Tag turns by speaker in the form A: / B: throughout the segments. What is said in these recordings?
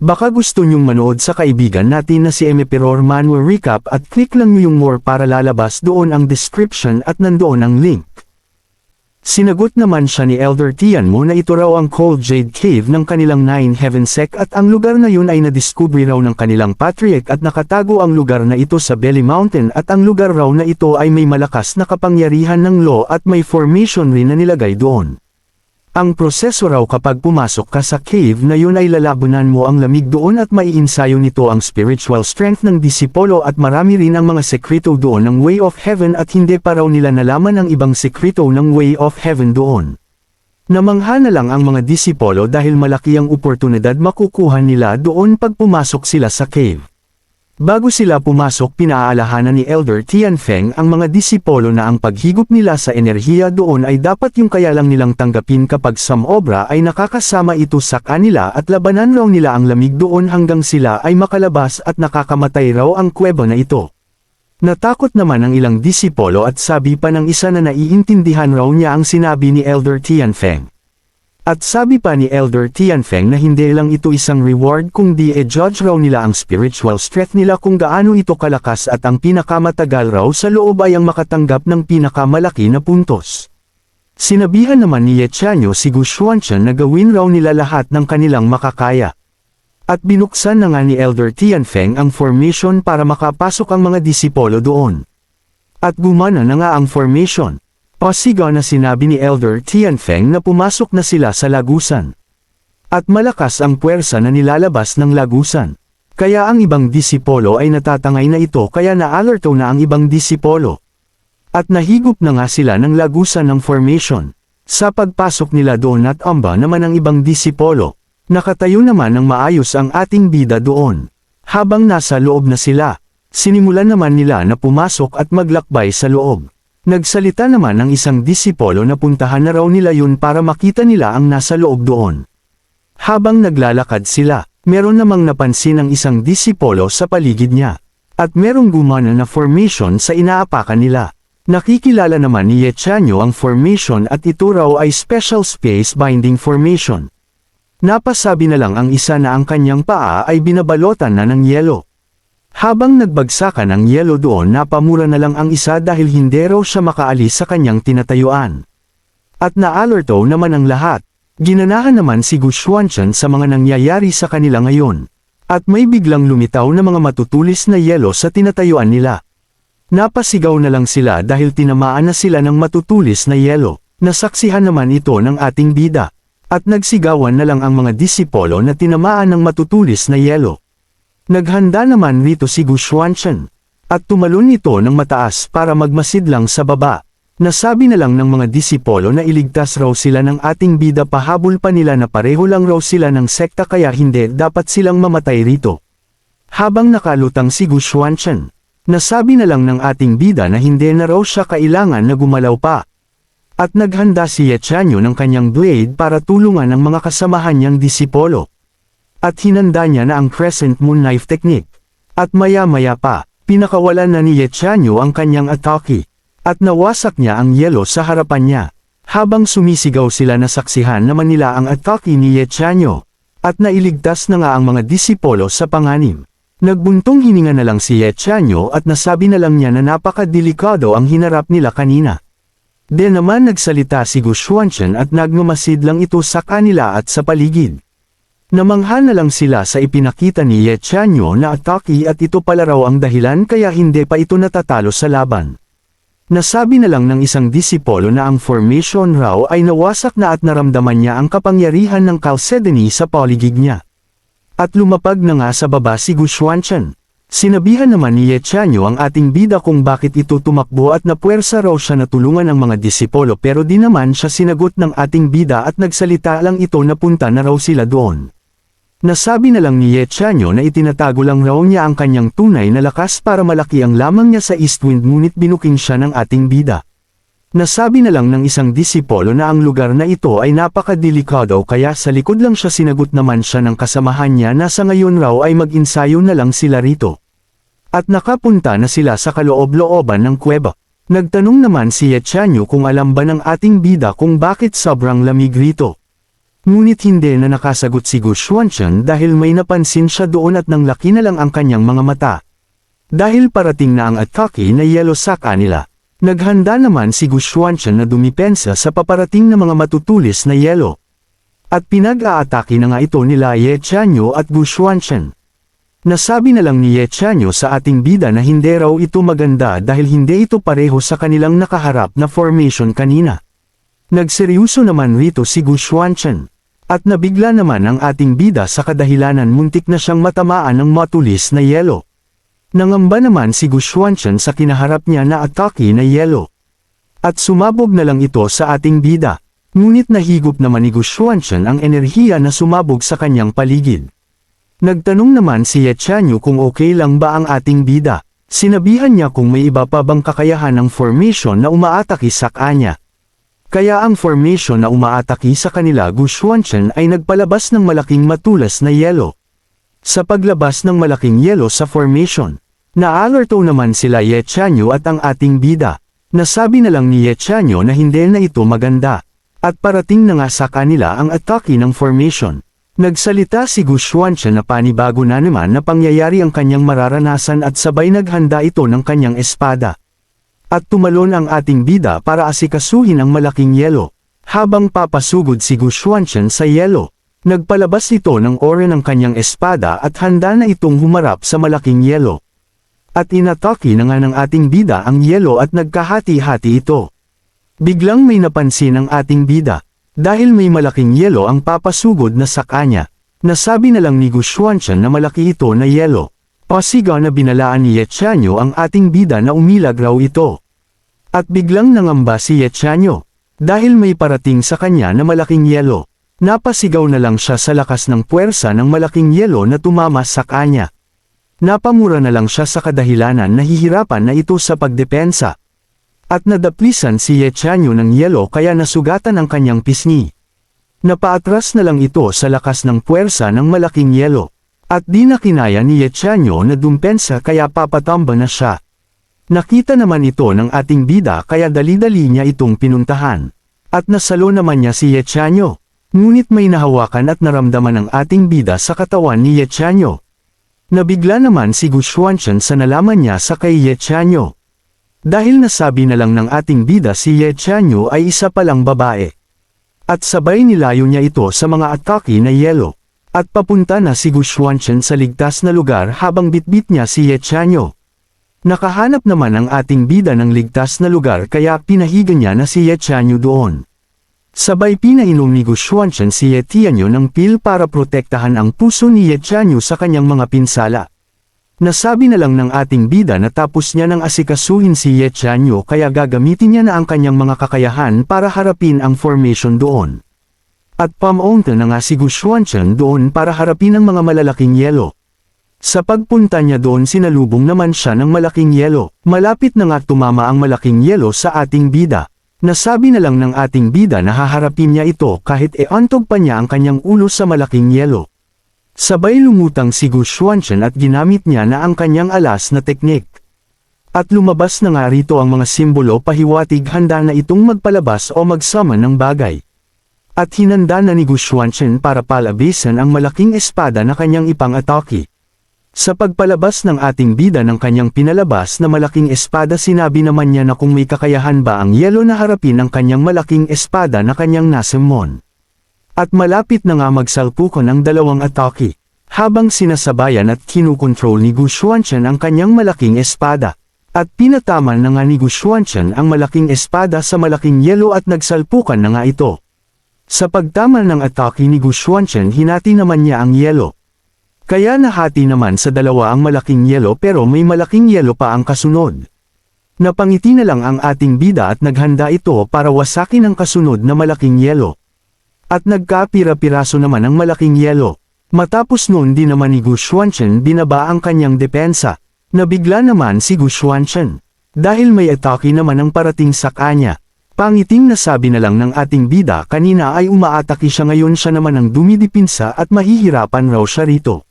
A: Baka gusto nyong manood sa kaibigan natin na si Emperor Manuel Recap at click lang nyo yung more para lalabas doon ang description at nandoon ang link. Sinagot naman siya ni Elder Tian mo na ito raw ang Cold Jade Cave ng kanilang Nine Heaven Sect at ang lugar na yun ay nadiskubre raw ng kanilang patriarch at nakatago ang lugar na ito sa Belly Mountain at ang lugar raw na ito ay may malakas na kapangyarihan ng law at may formation rin na nilagay doon. Ang proseso raw kapag pumasok ka sa cave na yun ay lalabunan mo ang lamig doon at maiinsayo nito ang spiritual strength ng disipolo at marami rin ang mga sekreto doon ng Way of Heaven at hindi pa raw nila nalaman ang ibang sekreto ng Way of Heaven doon. Namangha na lang ang mga disipolo dahil malaki ang oportunidad makukuha nila doon pag pumasok sila sa cave. Bago sila pumasok pinaalahanan ni Elder Tianfeng ang mga disipolo na ang paghigop nila sa enerhiya doon ay dapat yung kaya lang nilang tanggapin kapag samobra ay nakakasama ito sa kanila at labanan raw nila ang lamig doon hanggang sila ay makalabas at nakakamatay raw ang kuweba na ito. Natakot naman ang ilang disipolo at sabi pa ng isa na naiintindihan raw niya ang sinabi ni Elder Tianfeng. At sabi pa ni Elder Tianfeng na hindi lang ito isang reward kung di e-judge raw nila ang spiritual strength nila kung gaano ito kalakas at ang pinakamatagal raw sa loob ay ang makatanggap ng pinakamalaki na puntos. Sinabihan naman ni Yechanyo si Gu Xuanchen na gawin raw nila lahat ng kanilang makakaya. At binuksan na nga ni Elder Tianfeng ang formation para makapasok ang mga disipolo doon. At gumana na nga ang formation. Pasigaw na sinabi ni Elder Tianfeng na pumasok na sila sa lagusan. At malakas ang puwersa na nilalabas ng lagusan. Kaya ang ibang disipolo ay natatangay na ito kaya na-alerto na ang ibang disipolo. At nahigop na nga sila ng lagusan ng formation. Sa pagpasok nila doon at amba naman ang ibang disipolo. Nakatayo naman ng maayos ang ating bida doon. Habang nasa loob na sila, sinimulan naman nila na pumasok at maglakbay sa loob. Nagsalita naman ng isang disipolo na puntahan na raw nila yun para makita nila ang nasa loob doon. Habang naglalakad sila, meron namang napansin ang isang disipolo sa paligid niya. At merong gumana na formation sa inaapakan nila. Nakikilala naman ni Yechanyo ang formation at ito raw ay Special Space Binding Formation. Napasabi na lang ang isa na ang kanyang paa ay binabalotan na ng yelo. Habang nagbagsakan ang yelo doon napamura na lang ang isa dahil hindi raw siya makaalis sa kanyang tinatayuan. At na-alerto naman ang lahat. Ginanahan naman si Gu Xuanchen sa mga nangyayari sa kanila ngayon. At may biglang lumitaw na mga matutulis na yelo sa tinatayuan nila. Napasigaw na lang sila dahil tinamaan na sila ng matutulis na yelo. Nasaksihan naman ito ng ating bida. At nagsigawan na lang ang mga disipolo na tinamaan ng matutulis na yelo. Naghanda naman rito si Gu Xuanchen. At tumalon ito ng mataas para magmasid lang sa baba. Nasabi na lang ng mga disipolo na iligtas raw sila ng ating bida pahabol pa nila na pareho lang raw sila ng sekta kaya hindi dapat silang mamatay rito. Habang nakalutang si Gu Xuanchen, nasabi na lang ng ating bida na hindi na raw siya kailangan na gumalaw pa. At naghanda si Yechanyo ng kanyang blade para tulungan ang mga kasamahan niyang disipolo. At hinanda niya na ang Crescent Moon Knife Technique. At maya-maya pa, pinakawalan na ni Yechanyo ang kanyang atake. At nawasak niya ang yelo sa harapan niya. Habang sumisigaw sila na saksihan naman nila ang atake ni Yechanyo. At nailigtas na nga ang mga disipolo sa panganim. Nagbuntong hininga na lang si Yechanyo at nasabi na lang niya na napakadelikado ang hinarap nila kanina. De naman nagsalita si Gu Xuanchen at nagmamasid lang ito sa kanila at sa paligid. Namangha na lang sila sa ipinakita ni Ye Chanyo na atake at ito pala raw ang dahilan kaya hindi pa ito natatalo sa laban. Nasabi na lang ng isang disipolo na ang formation raw ay nawasak na at naramdaman niya ang kapangyarihan ng Chalcedony sa paligid niya. At lumapag na nga sa baba si Gu Xuanchen. Sinabihan naman ni Ye Chanyo ang ating bida kung bakit ito tumakbo at napuwersa raw siya na tulungan ang mga disipolo pero di naman siya sinagot ng ating bida at nagsalita lang ito na punta na raw sila doon. Nasabi na lang ni Ye na itinatago lang raw niya ang kanyang tunay na lakas para malaki ang lamang niya sa Eastwind ngunit binuking siya ng ating bida. Nasabi na lang ng isang disipolo na ang lugar na ito ay napakadelikado kaya sa likod lang siya sinagot naman siya ng kasamahan niya na sa ngayon raw ay mag-insayo na lang sila rito. At nakapunta na sila sa kaloob-looban ng kuweba. Nagtanong naman si Yechanyo kung alam ba ng ating bida kung bakit sobrang lamig rito. Ngunit hindi na nakasagot si Gu Xuanchen dahil may napansin siya doon at nang laki na lang ang kanyang mga mata. Dahil parating na ang atake na yelo sa kanila, naghanda naman si Gu Xuanchen na dumipensa sa paparating na mga matutulis na yelo. At pinag-aatake na nga ito nila Ye Chanyo at Gu Xuanchen. Nasabi na lang ni Ye Chanyo sa ating bida na hindi raw ito maganda dahil hindi ito pareho sa kanilang nakaharap na formation kanina. Nagseryoso naman rito si Gu Xuanchen. At nabigla naman ang ating bida sa kadahilanan muntik na siyang matamaan ng matulis na yelo. Nangamba naman si Gu Xuanchen sa kinaharap niya na atake na yelo. At sumabog na lang ito sa ating bida. Ngunit nahigop naman ni Gu Xuanchen ang enerhiya na sumabog sa kanyang paligid. Nagtanong naman si Ye Chanyu kung okay lang ba ang ating bida. Sinabihan niya kung may iba pa bang kakayahan ng formation na umaatake sa kanya. Kaya ang formation na umaatake sa kanila Gu Xuanchen ay nagpalabas ng malaking matulas na yelo. Sa paglabas ng malaking yelo sa formation, naalerto naman sila Ye Chanyo at ang ating bida. Nasabi na lang ni Ye Chanyo na hindi na ito maganda. At parating na nga sa kanila ang atake ng formation. Nagsalita si Gu Xuanchen na panibago na naman na pangyayari ang kanyang mararanasan at sabay naghanda ito ng kanyang espada. At tumalon ang ating bida para asikasuhin ang malaking yelo. Habang papasugod si Gu Xuanchen sa yelo, nagpalabas ito ng ore ng kanyang espada at handa na itong humarap sa malaking yelo. At inatake na nga ng ating bida ang yelo at nagkahati-hati ito. Biglang may napansin ang ating bida. Dahil may malaking yelo ang papasugod na sa kanya. Nasabi na lang ni Gu Xuanchen na malaki ito na yelo. Pasigaw na binalaan ni Yechanyo ang ating bida na umilag raw ito. At biglang nangamba si Yechanyo. Dahil may parating sa kanya na malaking yelo. Napasigaw na lang siya sa lakas ng puwersa ng malaking yelo na tumama sa kanya. Napamura na lang siya sa kadahilanan na hihirapan na ito sa pagdepensa. At nadaplisan si Yechanyo ng yelo kaya nasugatan ang kanyang pisngi. Napaatras na lang ito sa lakas ng puwersa ng malaking yelo. At di na kinaya ni Yechanyo na dumpensa kaya papatamba na siya. Nakita naman ito ng ating bida kaya dali-dali niya itong pinuntahan. At nasalo naman niya si Yechanyo. Ngunit may nahawakan at naramdaman ng ating bida sa katawan ni Yechanyo. Nabigla naman si Gu Xuanchen sa nalaman niya sa kay Yechanyo. Dahil nasabi na lang ng ating bida si Yechanyo ay isa palang babae. At sabay nilayo niya ito sa mga atake na yelo. At papunta na si Gu Xuanchen sa ligtas na lugar habang bitbit niya si Yechanyo. Nakahanap naman ang ating bida ng ligtas na lugar kaya pinahiga niya na si Yechanyo doon. Sabay pinainom ni Gu Xuanchen si Yetianyo ng pil para protektahan ang puso ni Yechanyo sa kanyang mga pinsala. Nasabi na lang ng ating bida na tapos niya nang asikasuhin si Yechanyo kaya gagamitin niya na ang kanyang mga kakayahan para harapin ang formation doon. At pamunta na nga si Gu Xuanchen doon para harapin ang mga malalaking yelo. Sa pagpunta niya doon sinalubong naman siya ng malaking yelo. Malapit na nga tumama ang malaking yelo sa ating bida. Nasabi na lang ng ating bida na haharapin niya ito kahit eantog pa niya ang kanyang ulo sa malaking yelo. Sabay lumutang si Gu Xuanchen at ginamit niya na ang kanyang alas na teknik. At lumabas na nga rito ang mga simbolo pahiwatig handa na itong magpalabas o magsama ng bagay. At hinanda na ni Gu Xuanchen para palabisan ang malaking espada na kanyang ipang-atake. Sa pagpalabas ng ating bida ng kanyang pinalabas na malaking espada sinabi naman niya na kung may kakayahan ba ang yelo na harapin ang kanyang malaking espada na kanyang nasemon. At malapit na nga magsalpukan ang dalawang atake. Habang sinasabayan at kinukontrol ni Gu Xuanchen ang kanyang malaking espada. At pinataman na nga ni Gu Xuanchen ang malaking espada sa malaking yelo at nagsalpukan na nga ito. Sa pagtamal ng atake ni Gu Xuanchen hinati naman niya ang yelo. Kaya nahati naman sa dalawa ang malaking yelo pero may malaking yelo pa ang kasunod. Napangiti na lang ang ating bida at naghanda ito para wasakin ang kasunod na malaking yelo. At nagkapira-piraso naman ang malaking yelo. Matapos noon di naman ni Gu Xuanchen binaba ang kanyang depensa. Nabigla naman si Gu Xuanchen. Dahil may atake naman ang parating sa kanya. Pangiting na sabi na lang ng ating bida kanina ay umaatake siya ngayon siya naman ang dumidipinsa at mahihirapan raw siya rito.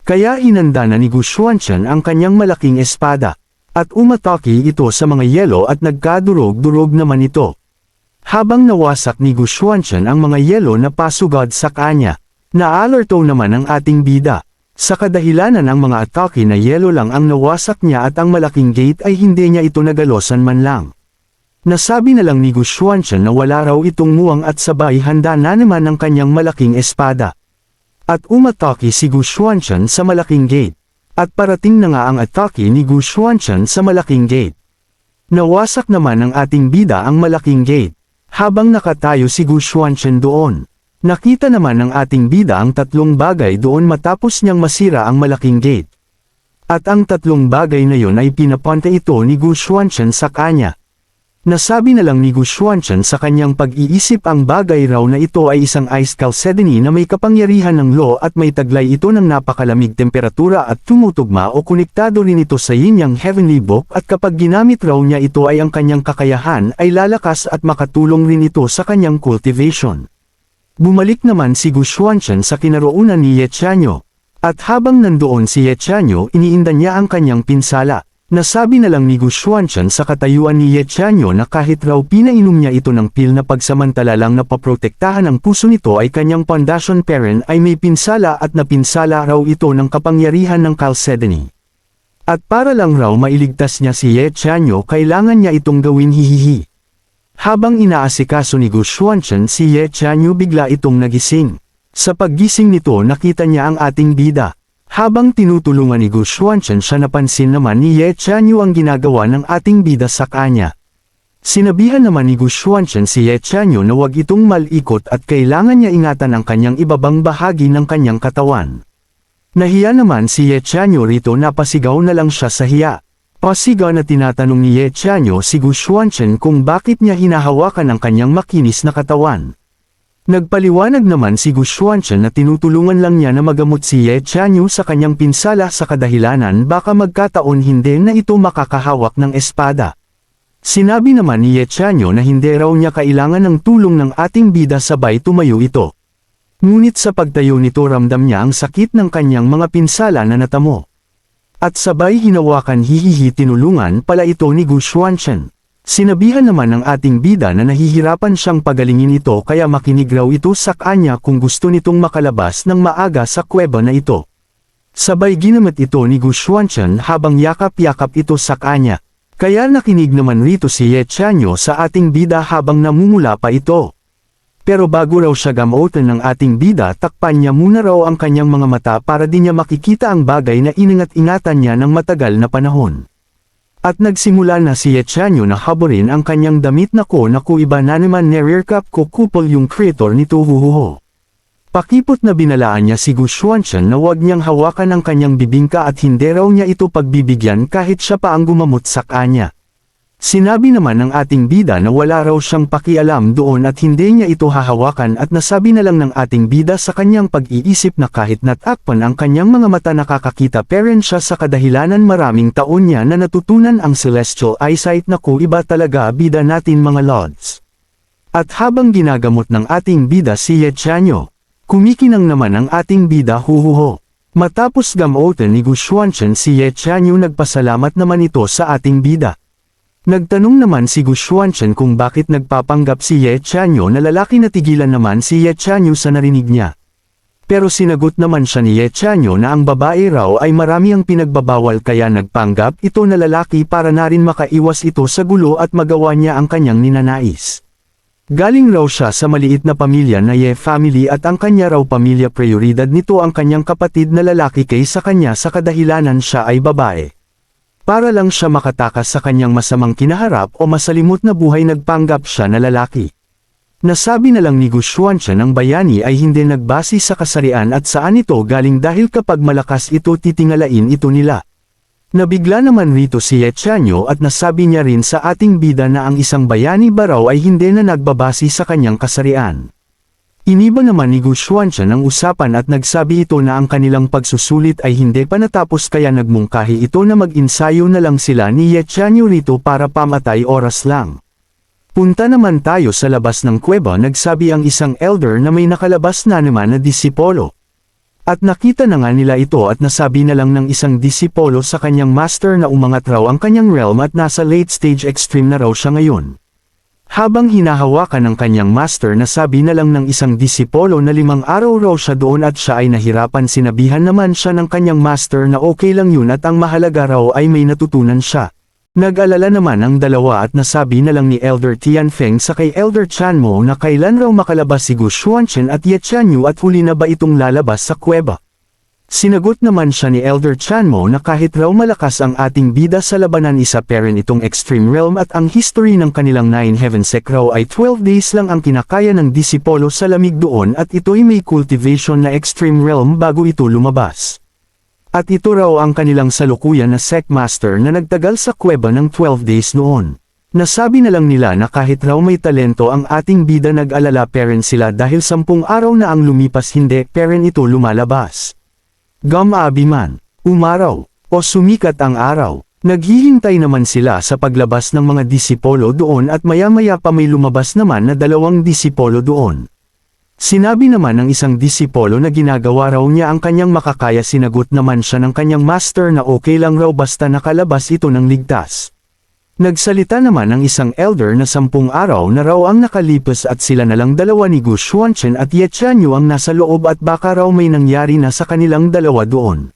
A: Kaya hinanda na ni Gu Xuanchen ang kanyang malaking espada. At umatake ito sa mga yelo at nagkadurog-durog naman ito. Habang nawasak ni Gu Xuanchen ang mga yelo na pasugod sa kanya, naalerto naman ang ating bida. Sa kadahilanan ng mga atake na yelo lang ang nawasak niya at ang malaking gate ay hindi niya ito nagalosan man lang. Nasabi na lang ni Gu Xuanchen na wala raw itong muwang at sabay handa na naman ang kanyang malaking espada. At umatake si Gu Xuanchen sa malaking gate. At parating na nga ang atake ni Gu Xuanchen sa malaking gate. Nawasak naman ng ating bida ang malaking gate. Habang nakatayo si Gu Xuanchen doon. Nakita naman ng ating bida ang tatlong bagay doon matapos niyang masira ang malaking gate. At ang tatlong bagay na yon ay pinapunta ito ni Gu Xuanchen sa kanya. Nasabi na lang ni Gu Xuanchen sa kanyang pag-iisip ang bagay raw na ito ay isang ice chalcedony na may kapangyarihan ng law at may taglay ito ng napakalamig temperatura at tumutugma o konektado rin ito sa yin yang heavenly book at kapag ginamit raw niya ito ay ang kanyang kakayahan ay lalakas at makatulong rin ito sa kanyang cultivation. Bumalik naman si Gu Xuanchen sa kinaroonan ni Ye Chanyo. At habang nandoon si Ye Chanyo iniinda niya ang kanyang pinsala. Nasabi na lang ni Gu Xuanchen sa katayuan ni Ye Chanyo na kahit raw pinainom niya ito ng pil na pagsamantala lang na paprotektahan ang puso nito ay kanyang foundation parent ay may pinsala at napinsala raw ito ng kapangyarihan ng Chalcedony. At para lang raw mailigtas niya si Ye Chanyo kailangan niya itong gawin hihihi. Habang inaasikaso ni Gu Xuanchen si Ye Chanyu bigla itong nagising. Sa paggising nito nakita niya ang ating bida. Habang tinutulungan ni Gu Xuanchen siya napansin naman ni Ye Chanyu ang ginagawa ng ating bida sa kanya. Sinabihan naman ni Gu Xuanchen si Ye Chanyu na wag itong malikot at kailangan niya ingatan ang kanyang ibabang bahagi ng kanyang katawan. Nahiya naman si Ye Chanyu rito napasigaw na lang siya sa hiya. Pasigaw na tinatanong ni Ye Chanyo si Gu Xuanchen kung bakit niya hinahawakan ang kanyang makinis na katawan. Nagpaliwanag naman si Gu Xuanchen na tinutulungan lang niya na magamot si Ye Chanyo sa kanyang pinsala sa kadahilanan baka magkataon hindi na ito makakahawak ng espada. Sinabi naman ni Ye Chanyo na hindi raw niya kailangan ng tulong ng ating bida sabay tumayo ito. Ngunit sa pagtayo nito ramdam niya ang sakit ng kanyang mga pinsala na natamo. At sabay hinawakan hihihi tinulungan pala ito ni Gu Xuanchen. Sinabihan naman ng ating bida na nahihirapan siyang pagalingin ito kaya makinig raw ito sa kanya kung gusto nitong makalabas ng maaga sa kuweba na ito. Sabay ginamit ito ni Gu Xuanchen habang yakap-yakap ito sa kanya. Kaya nakinig naman rito si Ye Chanyo sa ating bida habang namumula pa ito. Pero bago raw siya gamutin ng ating bida takpan niya muna raw ang kanyang mga mata para di niya makikita ang bagay na iningat-ingatan niya ng matagal na panahon. At nagsimula na si Yechanyo na haborin ang kanyang damit na ko na iba na naman nerirkap ko kupol yung creator nito huhuho. Pakipot na binalaan niya si Gu Xuanchen na huwag niyang hawakan ang kanyang bibingka at hindi raw niya ito pagbibigyan kahit siya pa ang gumamot sa kanya. Sinabi naman ng ating bida na wala raw siyang pakialam doon at hindi niya ito hahawakan at nasabi na lang ng ating bida sa kanyang pag-iisip na kahit natakpan ang kanyang mga mata nakakakita peren siya sa kadahilanan maraming taon niya na natutunan ang celestial eyesight na iba talaga bida natin mga lords. At habang ginagamot ng ating bida si Ye Chanyo, kumikinang naman ang ating bida huhuho. Matapos gamotin ni Gu Xuanchen si Ye Chanyo nagpasalamat naman ito sa ating bida. Nagtanong naman si Gu Xuanchen kung bakit nagpapanggap si Ye Chanyo na lalaki na tigilan naman si Ye Chanyo sa narinig niya. Pero sinagot naman siya ni Ye Chanyo na ang babae raw ay marami ang pinagbabawal kaya nagpanggap ito na lalaki para na rin makaiwas ito sa gulo at magawa niya ang kanyang ninanais. Galing raw siya sa maliit na pamilya na Ye family at ang kanya raw pamilya prioridad nito ang kanyang kapatid na lalaki kaysa kanya sa kadahilanan siya ay babae. Para lang siya makatakas sa kanyang masamang kinaharap o masalimot na buhay nagpanggap siya na lalaki. Nasabi na lang ni Gu Xuanchen ang bayani ay hindi nagbase sa kasarian at saan ito galing dahil kapag malakas ito titingalain ito nila. Nabigla naman rito si Ye Chanyo at nasabi niya rin sa ating bida na ang isang bayani baraw ay hindi na nagbabase sa kanyang kasarian. Iniba naman ni Gu Xuanchen ang usapan at nagsabi ito na ang kanilang pagsusulit ay hindi pa natapos kaya nagmungkahi ito na mag-insayo na lang sila ni Ye rito para pamatay oras lang. Punta naman tayo sa labas ng kuweba nagsabi ang isang elder na may nakalabas na naman na disipolo. At nakita na nga nila ito at nasabi na lang ng isang disipolo sa kanyang master na umangat raw ang kanyang realm at nasa late stage extreme na raw siya ngayon. Habang hinahawakan ng kanyang master na sabi na lang ng isang disipolo na limang araw raw siya doon at siya ay nahirapan sinabihan naman siya ng kanyang master na okay lang yun at ang mahalaga raw ay may natutunan siya. Nag-alala naman ang dalawa at nasabi na lang ni Elder Tianfeng sa kay Elder Chanmo na kailan raw makalabas si Gu Xuanchen at Ye Chanyu at huli na ba itong lalabas sa kuweba. Sinagot naman siya ni Elder Chanmo na kahit raw malakas ang ating bida sa labanan isa pa rin itong Extreme Realm at ang history ng kanilang Nine Heaven Sec raw ay 12 days lang ang kinakaya ng disipolo sa lamig doon at ito'y may cultivation na Extreme Realm bago ito lumabas. At ito raw ang kanilang salukuyan na Sec Master na nagtagal sa kuweba ng 12 days noon. Nasabi na lang nila na kahit raw may talento ang ating bida nag-alala peren sila dahil sampung araw na ang lumipas hindi peren ito lumalabas. Gumaabi man, umaraw, o sumikat ang araw, naghihintay naman sila sa paglabas ng mga disipolo doon at maya-maya pa may lumabas naman na dalawang disipolo doon. Sinabi naman ng isang disipolo na ginagawa raw niya ang kanyang makakaya sinagot naman siya ng kanyang master na okay lang raw basta nakalabas ito ng ligtas. Nagsalita naman ang isang elder na sampung araw na raw ang nakalipas at sila na lang dalawa ni Gu Xuanchen at Ye Chanyu ang nasa loob at baka raw may nangyari na sa kanilang dalawa doon.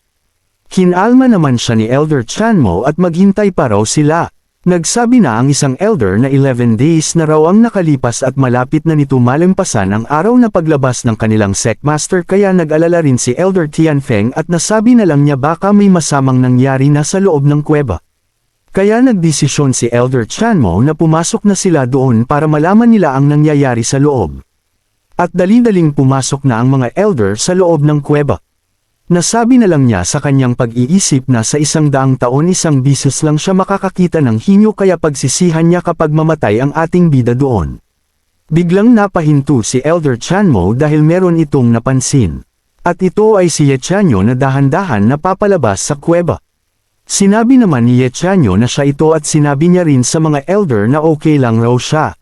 A: Kinalma naman siya ni Elder Chanmo at maghintay pa raw sila. Nagsabi na ang isang elder na 11 days na raw ang nakalipas at malapit na nito malampasan ang araw na paglabas ng kanilang secmaster kaya nag-alala rin si Elder Tianfeng at nasabi na lang niya baka may masamang nangyari na sa loob ng kuweba. Kaya nagdesisyon si Elder Chanmo na pumasok na sila doon para malaman nila ang nangyayari sa loob. At dali-daling pumasok na ang mga elder sa loob ng kuweba. Nasabi na lang niya sa kanyang pag-iisip na sa isang daang taon isang bisis lang siya makakakita ng hinyo kaya pagsisihan niya kapag mamatay ang ating bida doon. Biglang napahinto si Elder Chanmo dahil meron itong napansin. At ito ay si Yechanyo na dahan-dahan na papalabas sa kuweba. Sinabi naman ni Yechanyo na siya ito at sinabi niya rin sa mga elder na okay lang raw siya.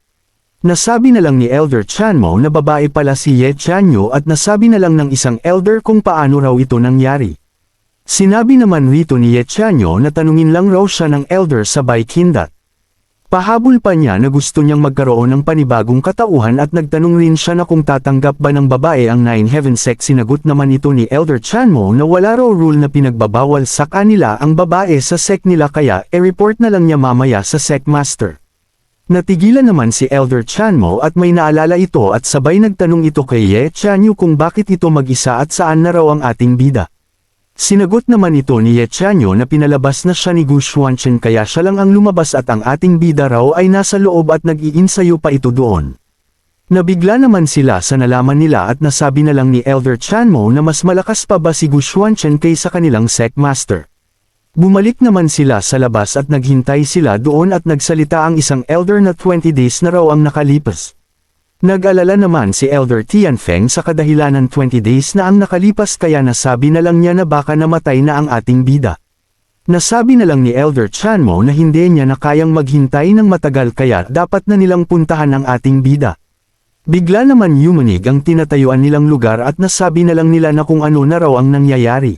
A: Nasabi na lang ni Elder Chanmo na babae pala si Ye Chanyo at nasabi na lang ng isang elder kung paano raw ito nangyari. Sinabi naman rito ni Ye Chanyo na tanungin lang raw siya ng elder sa Baikindat. Pahabol pa niya na gusto niyang magkaroon ng panibagong katauhan at nagtanong rin siya na kung tatanggap ba ng babae ang Nine Heaven Sex sinagot naman ito ni Elder Chanmo na wala raw rule na pinagbabawal sa kanila ang babae sa sect nila kaya e-report na lang niya mamaya sa sect master. Natigilan naman si Elder Chanmo at may naalala ito at sabay nagtanong ito kay Ye Chanyu kung bakit ito mag-isa at saan na raw ang ating bida. Sinagot naman ito ni Ye Chanyo na pinalabas na siya ni Gu Xuanchen kaya siya lang ang lumabas at ang ating bida raw ay nasa loob at nag-iinsayo pa ito doon. Nabigla naman sila sa nalaman nila at nasabi na lang ni Elder Chanmo na mas malakas pa ba si Gu Xuanchen kaysa kanilang sect master. Bumalik naman sila sa labas at naghintay sila doon at nagsalita ang isang elder na 20 days na raw ang nakalipas. Nag-alala naman si Elder Tianfeng sa kadahilanan 20 days na ang nakalipas kaya nasabi na lang niya na baka namatay na ang ating bida. Nasabi na lang ni Elder Chanmo na hindi niya na kayang maghintay ng matagal kaya dapat na nilang puntahan ang ating bida. Bigla naman yumanig ang tinatayuan nilang lugar at nasabi na lang nila na kung ano na raw ang nangyayari.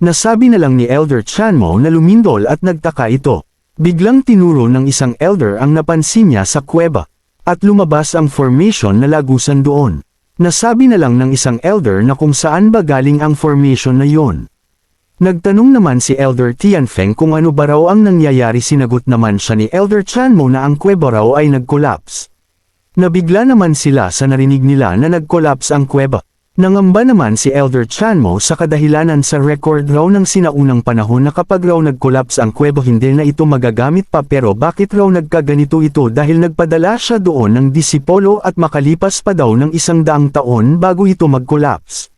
A: Nasabi na lang ni Elder Chanmo na lumindol at nagtaka ito. Biglang tinuro ng isang elder ang napansin niya sa kuweba. At lumabas ang formation na lagusan doon. Nasabi na lang ng isang elder na kung saan ba galing ang formation na yon. Nagtanong naman si Elder Tianfeng kung ano ba raw ang nangyayari sinagot naman siya ni Elder Chanmo na ang kuweba raw ay nag-collapse. Nabigla naman sila sa narinig nila na nag-collapse ang kuweba. Nangamba naman si Elder Chanmo sa kadahilanan sa record raw ng sinaunang panahon na kapag raw nag-collapse ang kuweba hindi na ito magagamit pa pero bakit raw nagkaganito ito dahil nagpadala siya doon ng disipolo at makalipas pa daw ng isang daang taon bago ito mag-collapse.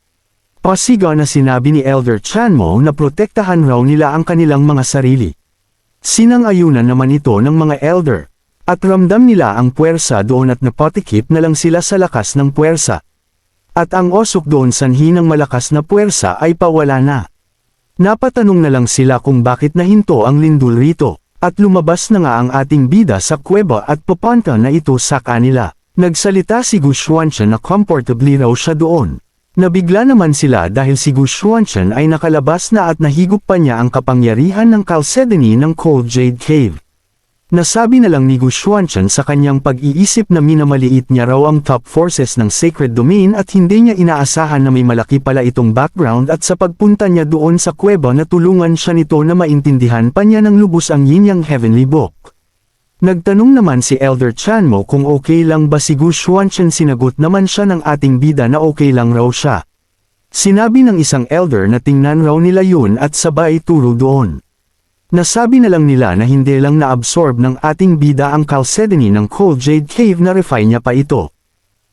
A: Pasiga na sinabi ni Elder Chanmo na protektahan raw nila ang kanilang mga sarili. Sinang-ayunan naman ito ng mga elder. At ramdam nila ang puwersa doon at napatikip na lang sila sa lakas ng puwersa. At ang osok doon sanhi ng malakas na puwersa ay pawala na. Napatanong na lang sila kung bakit nahinto ang lindol rito, at lumabas na nga ang ating bida sa kuweba at papunta na ito sa kanila. Nagsalita si Gu Xuanchen na comfortably raw siya doon. Nabigla naman sila dahil si Gu Xuanchen ay nakalabas na at nahigop pa niya ang kapangyarihan ng Chalcedony ng Cold Jade Cave. Nasabi na lang ni Gu Xuanchen sa kanyang pag-iisip na minamaliit niya raw ang top forces ng Sacred Domain at hindi niya inaasahan na may malaki pala itong background at sa pagpunta niya doon sa kuweba na tulungan siya nito na maintindihan pa niya ng lubos ang Yin Yang Heavenly Book. Nagtanong naman si Elder Chanmo kung okay lang ba si Gu Xuanchen sinagot naman siya ng ating bida na okay lang raw siya. Sinabi ng isang elder na tingnan raw nila yun at sabay turo doon. Nasabi na lang nila na hindi lang na-absorb ng ating bida ang chalcedony ng Cold Jade Cave na refine niya pa ito.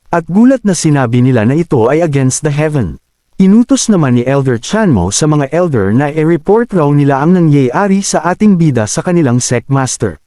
A: At gulat na sinabi nila na ito ay against the heaven. Inutos naman ni Elder Chanmo sa mga elder na i-report raw nila ang nangyayari sa ating bida sa kanilang sect master.